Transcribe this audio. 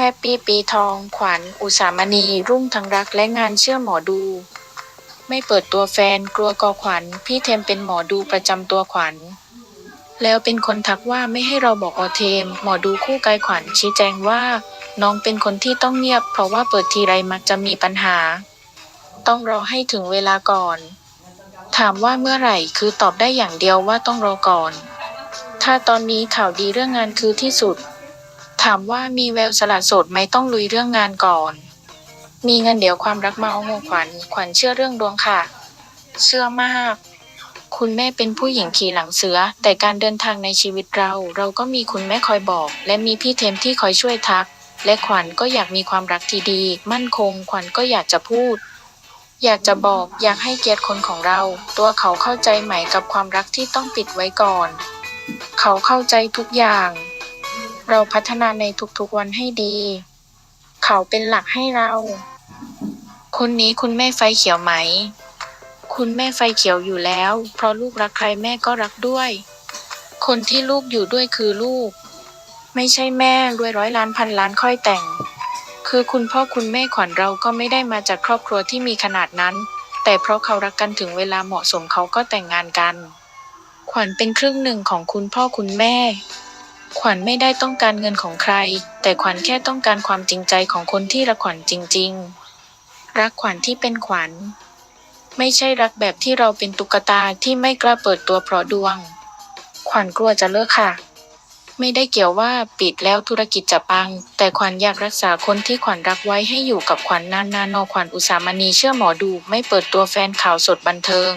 แฮปปี้ปีทอง ขวัญ อุสามณี รุ่งทั้งรักและงานเชื่อหมอดู ไม่เปิดตัวแฟนกลัวกอขวัญ พี่เทมเป็นหมอดูประจำตัวขวัญ แล้วเป็นคนทักว่าไม่ให้เราบอกออเทม หมอดูคู่กายขวัญชี้แจงว่า น้องเป็นคนที่ต้องเงียบ เพราะว่าเปิดทีไรมักจะมีปัญหา ต้องรอให้ถึงเวลาก่อน ถามว่าเมื่อไหร่คือตอบได้อย่างเดียวว่าต้องรอก่อน ถ้าตอนนี้ข่าวดีเรื่องงานคือที่สุด ถามว่ามีแววสละโสดไหมต้องลุยเรื่องงานก่อน มีเงินเดี๋ยวความรักมาเอาหัวขวัญขวัญเชื่อเรื่องดวงค่ะ เชื่อมาก คุณแม่เป็นผู้หญิงขี่หลังเสือ แต่การเดินทางในชีวิตเรา เราก็มีคุณแม่คอยบอก และมีพี่เทมที่คอยช่วยทัก และขวัญก็อยากมีความรักที่ดี มั่นคง ขวัญก็อยากจะพูด อยากจะบอกอยากให้เกียรติคนของเรา ตัวเขาเข้าใจไหมกับความรักที่ต้องปิดไว้ก่อน เขาเข้าใจทุกอย่าง เราพัฒนาในทุกๆวันให้ดี เขาเป็นหลักให้เรา คนนี้คุณแม่ไฟเขียวไหม คุณแม่ไฟเขียวอยู่แล้ว เพราะลูกรักใครแม่ก็รักด้วย คนที่ลูกอยู่ด้วยคือลูก ไม่ใช่แม่รวยร้อยล้านพันล้านค่อยแต่ง คือคุณพ่อคุณแม่ขวัญเราก็ไม่ได้มาจากครอบครัวที่มีขนาดนั้น แต่เพราะเขารักกันถึงเวลาเหมาะสมเขาก็แต่งงานกัน ขวัญเป็นครึ่งหนึ่งของคุณพ่อคุณแม่ ขวัญไม่ได้ต้องการเงินของใคร แต่ขวัญแค่ต้องการความจริงใจของคนที่รักขวัญจริง ๆ รักขวัญที่เป็นขวัญ ไม่ใช่รักแบบที่เราเป็นตุ๊กตาที่ไม่กล้าเปิดตัวเพราะดวง ขวัญกลัวจะเลิกค่ะ ไม่ได้เกี่ยวว่าปิดแล้วธุรกิจจะปัง แต่ขวัญอยากรักษาคนที่ขวัญรักไว้ให้อยู่กับขวัญนานๆนอขวัญอุสามณีเชื่อหมอดูไม่เปิดตัวแฟนข่าวสดบันเทิง